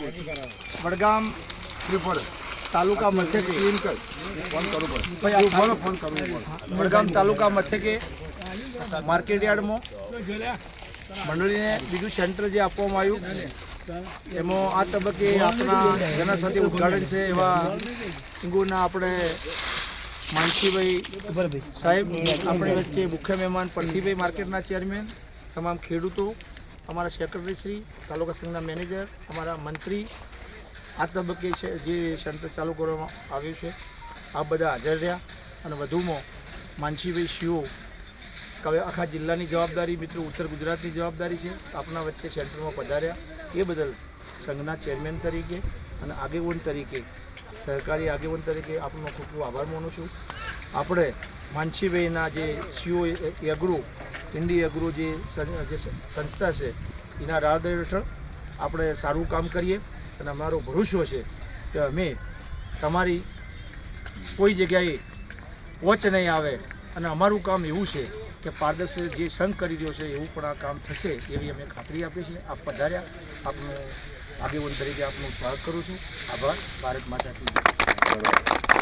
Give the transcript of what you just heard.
વડગામ તાલુકા મથકે વડગામ તાલુકા મથકે માર્કેટ યાર્ડમાં મંડળીને બીજું સેન્ટર જે આપવામાં આવ્યું, એમાં આ તબક્કે આપણા જેના સાથે ઉદ્ઘાટન છે એવા ઇંગુરના આપણે માનસીભાઈ સાહેબ, આપણી વચ્ચે મુખ્ય મહેમાન પરથીભાઈ માર્કેટના ચેરમેન, તમામ ખેડૂતો અમારા સેક્રેટરીશ્રી તાલુકા સંઘના મેનેજર અમારા મંત્રી આ તબક્કે છે, જે સેન્ટર ચાલુ કરવામાં આવ્યું છે. આ બધા હાજર રહ્યા અને વધુમાં માનસીભાઈ શિવો કવે આખા જિલ્લાની જવાબદારી મિત્રો, ઉત્તર ગુજરાતની જવાબદારી છે આપણા વચ્ચે સેન્ટરમાં પધાર્યા. એ બદલ સંઘના ચેરમેન તરીકે અને આગેવાન તરીકે, સહકારી આગેવાન તરીકે આપનો ખૂબ ખૂબ આભાર માનું છું. આપણે માનસીભાઈના જે સીઓ એગ્રો ઇન્ડી એગ્રો જે સંસ્થા છે, એના રાહદર હેઠળ આપણે સારું કામ કરીએ અને અમારો ભરોસો છે કે અમે તમારી કોઈ જગ્યાએ વોચ નહીં આવે અને અમારું કામ એવું છે કે પારદર્શક જે સંઘ કરી રહ્યો છે, એવું પણ આ કામ થશે એવી અમે ખાતરી આપી છે આપ પધાર્યા. આપનું આગેવાન તરીકે આપનું સ્વાગત કરું છું. આભાર. ભારત માતા કી જય.